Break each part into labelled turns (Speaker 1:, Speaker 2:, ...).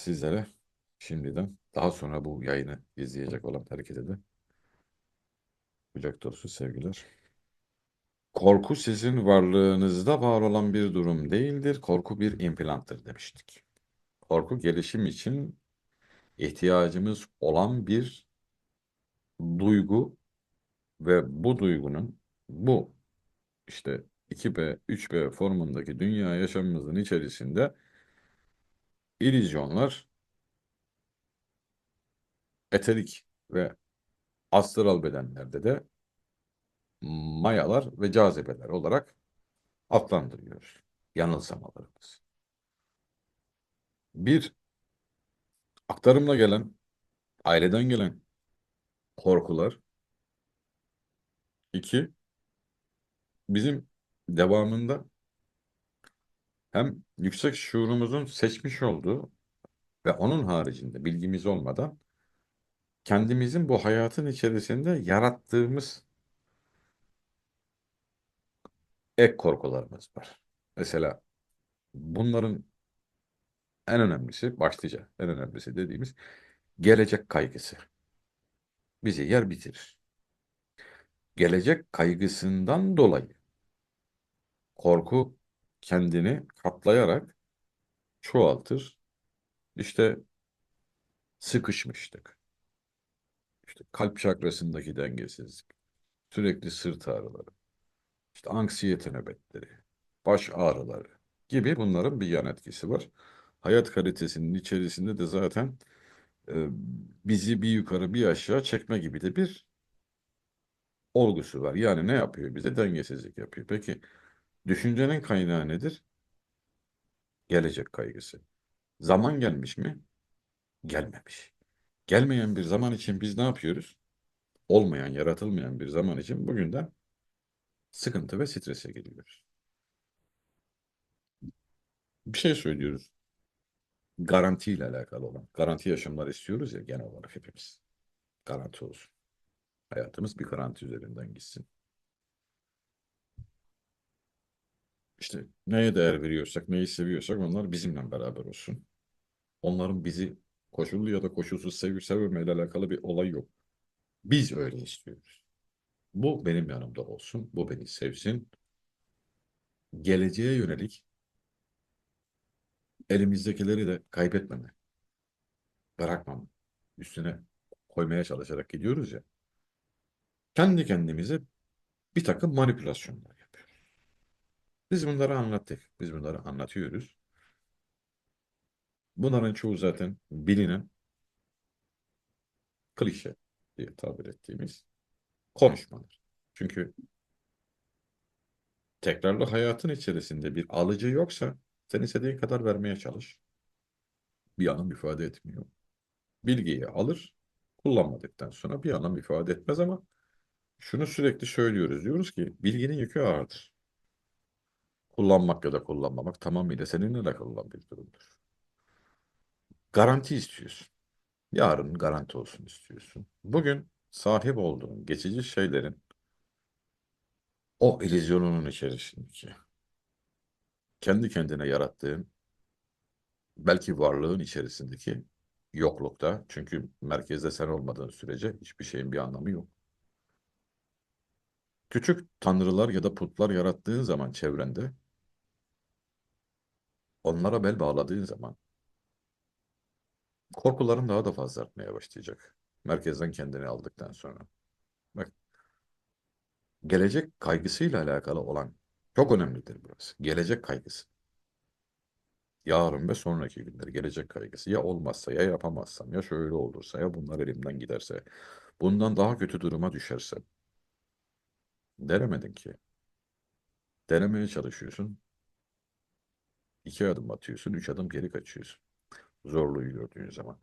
Speaker 1: sizlere şimdiden daha sonra bu yayını izleyecek olan herkese de kucak dolusu sevgiler. Korku sizin varlığınızda var olan bir durum değildir. Korku bir implanttır demiştik. Korku gelişim için ihtiyacımız olan bir duygu ve bu duygunun bu işte 2B, 3B formundaki dünya yaşamımızın içerisinde illüzyonlar, eterik ve astral bedenlerde de mayalar ve cazibeler olarak adlandırıyoruz. Yanılsamalarımız. Bir, aktarımla gelen, aileden gelen korkular. İki, bizim devamında hem yüksek şuurumuzun seçmiş olduğu ve onun haricinde bilgimiz olmadan kendimizin bu hayatın içerisinde yarattığımız ek korkularımız var. Mesela bunların en önemlisi, başlıca en önemlisi dediğimiz gelecek kaygısı. Bizi yer bitirir. Gelecek kaygısından dolayı korku kendini katlayarak çoğaltır. İşte sıkışmıştık. İşte kalp çakrasındaki dengesizlik, sürekli sırt ağrıları, işte anksiyete nöbetleri, baş ağrıları gibi bunların bir yan etkisi var. Hayat kalitesinin içerisinde de zaten e, bizi bir yukarı bir aşağı çekme gibi de bir olgusu var. Yani ne yapıyor bize? Dengesizlik yapıyor. Peki düşüncenin kaynağı nedir? Gelecek kaygısı. Zaman gelmiş mi? Gelmemiş. Gelmeyen bir zaman için biz ne yapıyoruz? Olmayan, yaratılmayan bir zaman için bugünden sıkıntı ve strese giriyoruz. Bir şey söylüyoruz. Garanti ile alakalı olan. Garanti yaşamlar istiyoruz ya genel olarak hepimiz. Garanti olsun. Hayatımız bir garanti üzerinden gitsin. İşte neye değer veriyorsak, neyi seviyorsak onlar bizimle beraber olsun. Onların bizi koşullu ya da koşulsuz sevip sevmemeyle alakalı bir olay yok. Biz öyle istiyoruz. Bu benim yanımda olsun, bu beni sevsin. Geleceğe yönelik elimizdekileri de kaybetmeme, bırakmam, üstüne koymaya çalışarak gidiyoruz ya. Kendi kendimize bir takım manipülasyonlar. Biz bunları anlattık, biz bunları anlatıyoruz. Bunların çoğu zaten bilinen klişe diye tabir ettiğimiz konuşmalar. Çünkü tekrarlı hayatın içerisinde bir alıcı yoksa sen istediğin kadar vermeye çalış. Bir anlam ifade etmiyor. Bilgiyi alır, kullanmadıktan sonra bir anlam ifade etmez ama şunu sürekli söylüyoruz. Diyoruz ki bilginin yükü ağırdır. Kullanmak ya da kullanmamak tamamıyla seninle alakalı olan bir durumdur. Garanti istiyorsun. Yarın garanti olsun istiyorsun. Bugün sahip olduğun geçici şeylerin o illüzyonunun içerisindeki kendi kendine yarattığın belki varlığın içerisindeki yoklukta çünkü merkezde sen olmadığın sürece hiçbir şeyin bir anlamı yok. Küçük tanrılar ya da putlar yarattığın zaman çevrende onlara bel bağladığın zaman korkuların daha da fazla artmaya başlayacak. Merkezden kendini aldıktan sonra. Bak, gelecek kaygısıyla alakalı olan çok önemlidir burası. Gelecek kaygısı. Yarın ve sonraki günler gelecek kaygısı. Ya olmazsa, ya yapamazsam, ya şöyle olursa, ya bunlar elimden giderse, bundan daha kötü duruma düşersem. Denemedin ki. Denemeye çalışıyorsun. İki adım atıyorsun, üç adım geri kaçıyorsun. Zorluğu gördüğün zaman.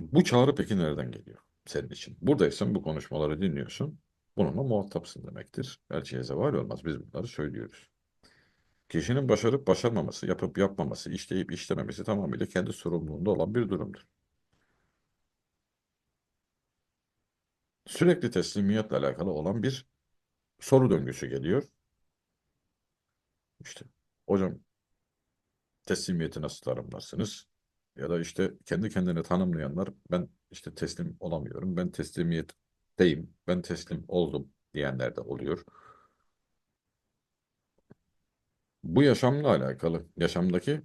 Speaker 1: Bu çağrı peki nereden geliyor senin için? Buradaysan bu konuşmaları dinliyorsun. Bununla muhatapsın demektir. Elçiye zeval olmaz. Biz bunları söylüyoruz. Kişinin başarıp başarmaması, yapıp yapmaması, işleyip işlememesi tamamıyla kendi sorumluluğunda olan bir durumdur. Sürekli teslimiyetle alakalı olan bir soru döngüsü geliyor. İşte hocam teslimiyeti nasıl tanımlarsınız? Ya da işte kendi kendine tanımlayanlar ben işte teslim olamıyorum, ben teslimiyetteyim, ben teslim oldum diyenler de oluyor. Bu yaşamla alakalı, yaşamdaki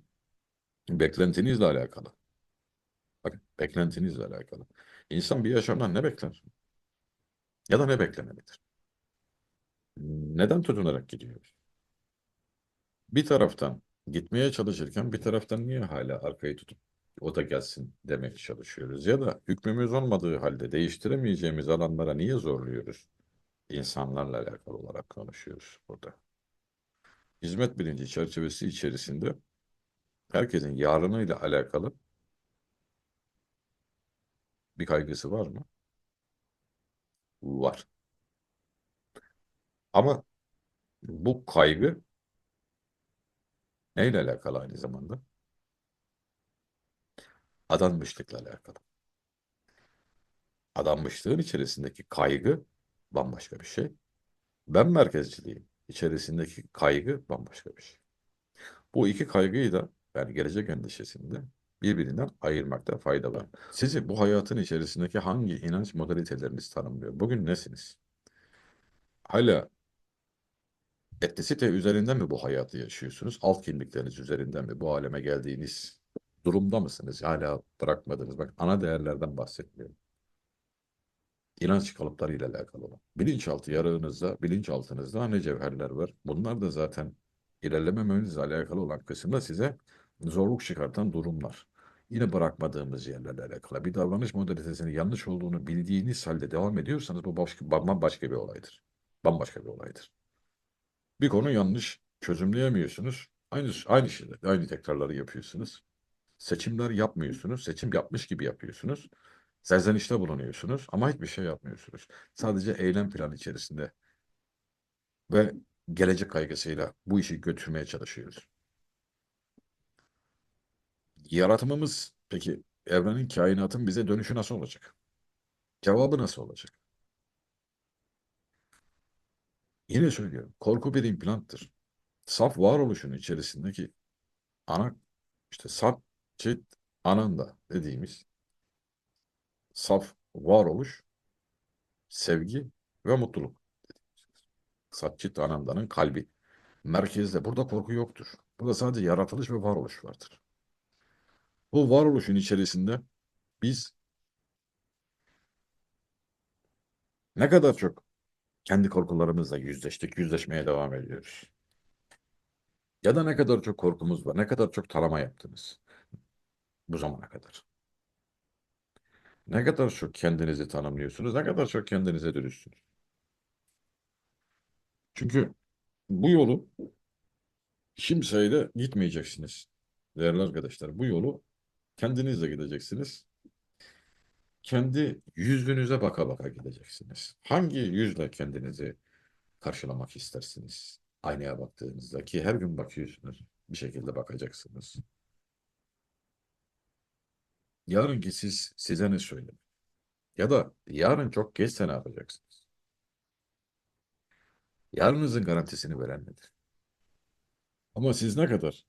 Speaker 1: beklentinizle alakalı. Bakın beklentinizle alakalı. İnsan bir yaşamdan ne bekler? Ya da ne beklemelidir? Neden tutunarak gidiyoruz? Bir taraftan gitmeye çalışırken bir taraftan niye hala arkayı tutup o da gelsin demeye çalışıyoruz? Ya da hükmümüz olmadığı halde değiştiremeyeceğimiz alanlara niye zorluyoruz? İnsanlarla alakalı olarak konuşuyoruz burada. Hizmet bilinci çerçevesi içerisinde herkesin yarınıyla alakalı bir kaygısı var mı? Var. Ama bu kaygı neyle alakalı aynı zamanda? Adanmışlıkla alakalı. Adanmışlığın içerisindeki kaygı bambaşka bir şey. Ben merkezciliğin içerisindeki kaygı bambaşka bir şey. Bu iki kaygıyı da yani gelecek endişesinde birbirinden ayırmakta fayda var. Sizi bu hayatın içerisindeki hangi inanç modaliteleriniz tanımlıyor? Bugün nesiniz? Hala etnisite üzerinden mi bu hayatı yaşıyorsunuz? Alt kimlikleriniz üzerinden mi? Bu aleme geldiğiniz durumda mısınız? Hala bırakmadınız. Bak ana değerlerden bahsetmiyorum. İnanç kalıplarıyla alakalı olan. Bilinçaltı yarığınızda, bilinçaltınızda ne cevherler var? Bunlar da zaten ilerlememenizle alakalı olan kısımda size zorluk çıkartan durumlar. Yine bırakmadığımız yerlerle alakalı. Bir davranış modalitesinin yanlış olduğunu bildiğiniz halde devam ediyorsanız bu başka, bambaşka bir olaydır. Bambaşka bir olaydır. Bir konu yanlış çözümleyemiyorsunuz. Aynı aynı şeyler, aynı tekrarları yapıyorsunuz. Seçimler yapmıyorsunuz. Seçim yapmış gibi yapıyorsunuz. Serzenişte bulunuyorsunuz ama hiçbir şey yapmıyorsunuz. Sadece eylem planı içerisinde ve gelecek kaygısıyla bu işi götürmeye çalışıyoruz. Yaratımımız peki evrenin, kainatın bize dönüşü nasıl olacak? Cevabı nasıl olacak? Yine söylüyorum. Korku bir implanttır. Saf varoluşun içerisindeki ana işte saf çit ananda dediğimiz saf varoluş sevgi ve mutluluk. Satçit anandanın kalbi. Merkezde. Burada korku yoktur. Burada sadece yaratılış ve varoluş vardır. Bu varoluşun içerisinde biz ne kadar çok kendi korkularımızla yüzleştik, yüzleşmeye devam ediyoruz. Ya da ne kadar çok korkumuz var, ne kadar çok tarama yaptınız bu zamana kadar. Ne kadar çok kendinizi tanımlıyorsunuz, ne kadar çok kendinize dürüstsünüz. Çünkü bu yolu kimseyle gitmeyeceksiniz değerli arkadaşlar. Bu yolu kendinizle gideceksiniz. Kendi yüzünüze baka baka gideceksiniz. Hangi yüzle kendinizi karşılamak istersiniz? Aynaya baktığınızda ki her gün bakıyorsunuz. Bir şekilde bakacaksınız. Yarınki siz size ne söylemek? Ya da yarın çok geçse ne yapacaksınız? Yarınızın garantisini veren nedir? Ama siz ne kadar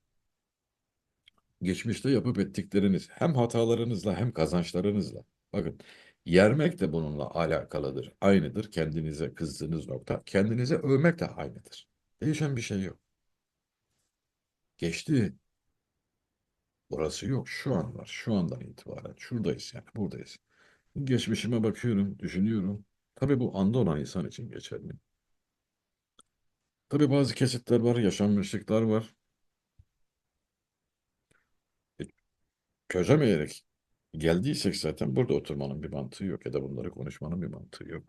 Speaker 1: geçmişte yapıp ettikleriniz hem hatalarınızla hem kazançlarınızla bakın yermek de bununla alakalıdır. Aynıdır. Kendinize kızdığınız nokta. Kendinize övmek de aynıdır. Değişen bir şey yok. Geçti. Burası yok. Şu an var. Şu andan itibaren. Şuradayız yani. Buradayız. Geçmişime bakıyorum, düşünüyorum. Tabii bu anda olan insan için geçerli. Tabii bazı kesitler var, yaşanmışlıklar var. E, çözemeyerek geldiysek zaten burada oturmanın bir mantığı yok ya da bunları konuşmanın bir mantığı yok.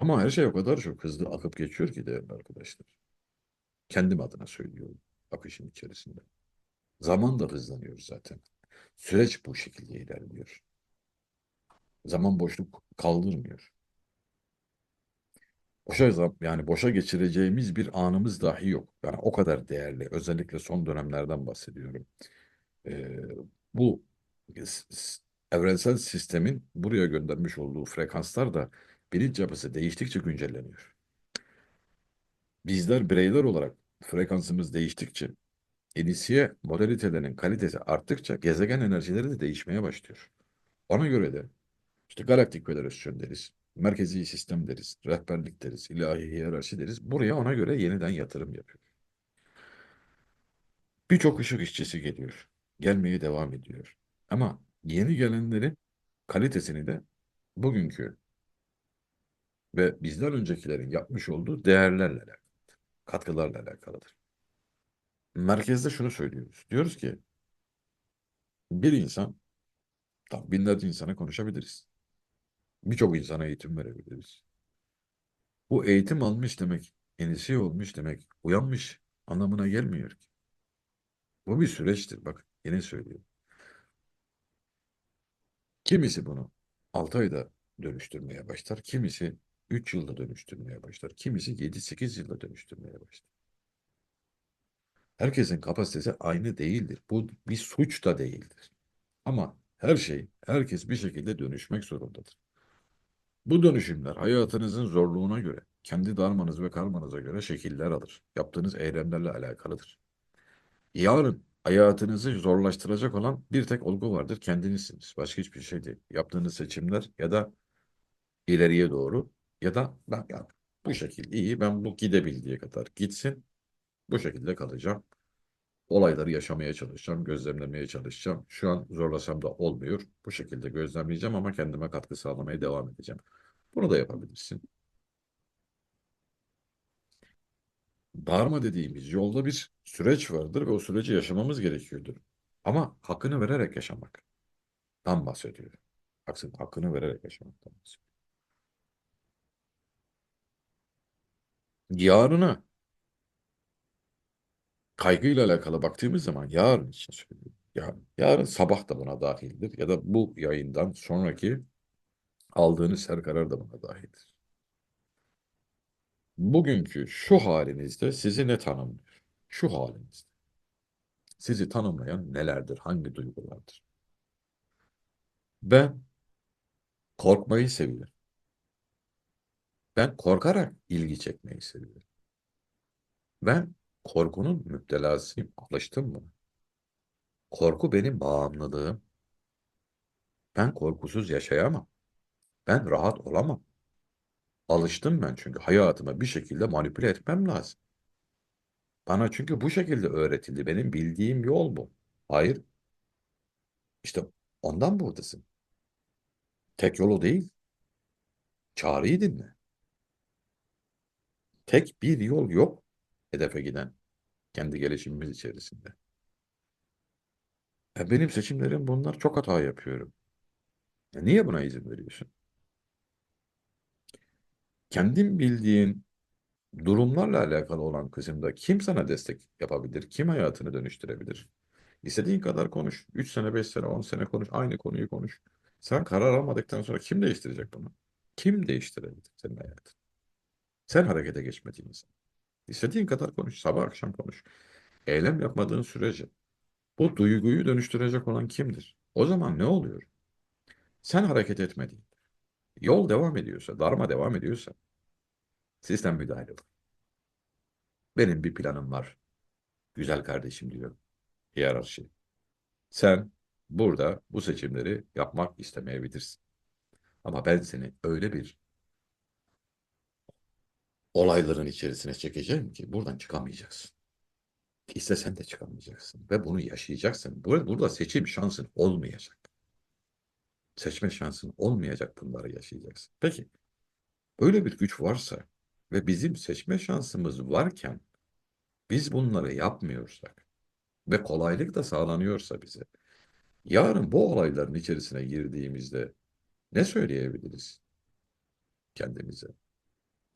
Speaker 1: Ama her şey o kadar çok hızlı akıp geçiyor ki değerli arkadaşlar. Kendim adına söylüyorum akışın içerisinde. Zaman da hızlanıyor zaten. Süreç bu şekilde ilerliyor. Zaman boşluk kaldırmıyor. Boşa yani boşa geçireceğimiz bir anımız dahi yok. Yani o kadar değerli. Özellikle son dönemlerden bahsediyorum. Ee, bu evrensel sistemin buraya göndermiş olduğu frekanslar da bilinç yapısı değiştikçe güncelleniyor. Bizler bireyler olarak frekansımız değiştikçe inisiye modalitelerinin kalitesi arttıkça gezegen enerjileri de değişmeye başlıyor. Ona göre de işte galaktik federasyon deriz, merkezi sistem deriz, rehberlik deriz, ilahi hiyerarşi deriz. Buraya ona göre yeniden yatırım yapıyor. Birçok ışık işçisi geliyor. Gelmeye devam ediyor. Ama yeni gelenlerin kalitesini de bugünkü ve bizden öncekilerin yapmış olduğu değerlerle alakalı, katkılarla alakalıdır. Merkezde şunu söylüyoruz. Diyoruz ki bir insan, tam binlerce insana konuşabiliriz. Birçok insana eğitim verebiliriz. Bu eğitim almış demek, enisi olmuş demek, uyanmış anlamına gelmiyor ki. Bu bir süreçtir. Bak yine söylüyorum. Kimisi bunu 6 ayda dönüştürmeye başlar. Kimisi 3 yılda dönüştürmeye başlar. Kimisi 7-8 yılda dönüştürmeye başlar. Herkesin kapasitesi aynı değildir. Bu bir suç da değildir. Ama her şey, herkes bir şekilde dönüşmek zorundadır. Bu dönüşümler hayatınızın zorluğuna göre, kendi darmanız ve karmanıza göre şekiller alır. Yaptığınız eylemlerle alakalıdır. Yarın hayatınızı zorlaştıracak olan bir tek olgu vardır. Kendinizsiniz. Başka hiçbir şey değil. Yaptığınız seçimler ya da ileriye doğru ya da ben ya, bu şekilde iyi ben bu gidebildiği kadar gitsin. Bu şekilde kalacağım. Olayları yaşamaya çalışacağım, gözlemlemeye çalışacağım. Şu an zorlasam da olmuyor. Bu şekilde gözlemleyeceğim ama kendime katkı sağlamaya devam edeceğim. Bunu da yapabilirsin. Dharma dediğimiz yolda bir süreç vardır ve o süreci yaşamamız gerekiyordur. Ama hakkını vererek yaşamaktan bahsediyor. Haksın, hakkını vererek yaşamaktan bahsediyor. Yarına kaygıyla alakalı baktığımız zaman yarın için söylüyorum. Yarın, yarın sabah da buna dahildir ya da bu yayından sonraki aldığınız her karar da buna dahildir. Bugünkü şu halinizde sizi ne tanımlıyor? Şu halinizde. Sizi tanımlayan nelerdir? Hangi duygulardır? Ben korkmayı seviyorum. Ben korkarak ilgi çekmeyi seviyorum. Ben korkunun müptelasıyım. Alıştım buna. Korku benim bağımlılığım. Ben korkusuz yaşayamam. Ben rahat olamam. Alıştım ben çünkü hayatıma bir şekilde manipüle etmem lazım. Bana çünkü bu şekilde öğretildi. Benim bildiğim yol bu. Hayır. İşte ondan buradasın. Tek yolu değil. Çağrıyı dinle. Tek bir yol yok hedefe giden. Kendi gelişimimiz içerisinde. E benim seçimlerim bunlar. Çok hata yapıyorum. E niye buna izin veriyorsun? Kendin bildiğin durumlarla alakalı olan kısımda kim sana destek yapabilir? Kim hayatını dönüştürebilir? İstediğin kadar konuş. 3 sene, 5 sene, 10 sene konuş. Aynı konuyu konuş. Sen karar almadıktan sonra kim değiştirecek bunu? Kim değiştirebilir senin hayatını? Sen harekete geçmediğin insan. İstediğin kadar konuş. Sabah akşam konuş. Eylem yapmadığın sürece bu duyguyu dönüştürecek olan kimdir? O zaman ne oluyor? Sen hareket etmediğin, yol devam ediyorsa, darma devam ediyorsa sistem müdahale olur. Benim bir planım var. Güzel kardeşim diyor. Hiyerarşi. Sen burada bu seçimleri yapmak istemeyebilirsin. Ama ben seni öyle bir olayların içerisine çekeceğim ki buradan çıkamayacaksın. İstesen de çıkamayacaksın ve bunu yaşayacaksın. Burada, seçim şansın olmayacak. Seçme şansın olmayacak bunları yaşayacaksın. Peki böyle bir güç varsa ve bizim seçme şansımız varken biz bunları yapmıyorsak ve kolaylık da sağlanıyorsa bize yarın bu olayların içerisine girdiğimizde ne söyleyebiliriz kendimize?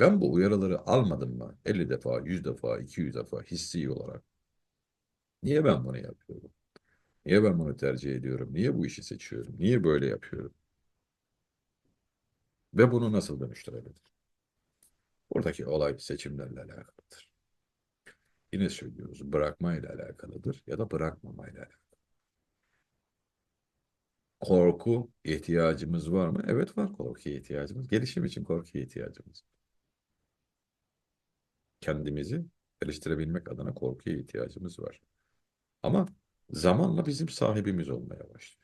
Speaker 1: Ben bu uyarıları almadım mı 50 defa, 100 defa, 200 defa hissi olarak? Niye ben bunu yapıyorum? Niye ben bunu tercih ediyorum? Niye bu işi seçiyorum? Niye böyle yapıyorum? Ve bunu nasıl dönüştürebilirim? Buradaki olay seçimlerle alakalıdır. Yine söylüyoruz bırakma ile alakalıdır ya da bırakmama ile alakalıdır. Korku ihtiyacımız var mı? Evet var korkuya ihtiyacımız. Gelişim için korkuya ihtiyacımız. Kendimizi geliştirebilmek adına korkuya ihtiyacımız var. Ama zamanla bizim sahibimiz olmaya başlıyor.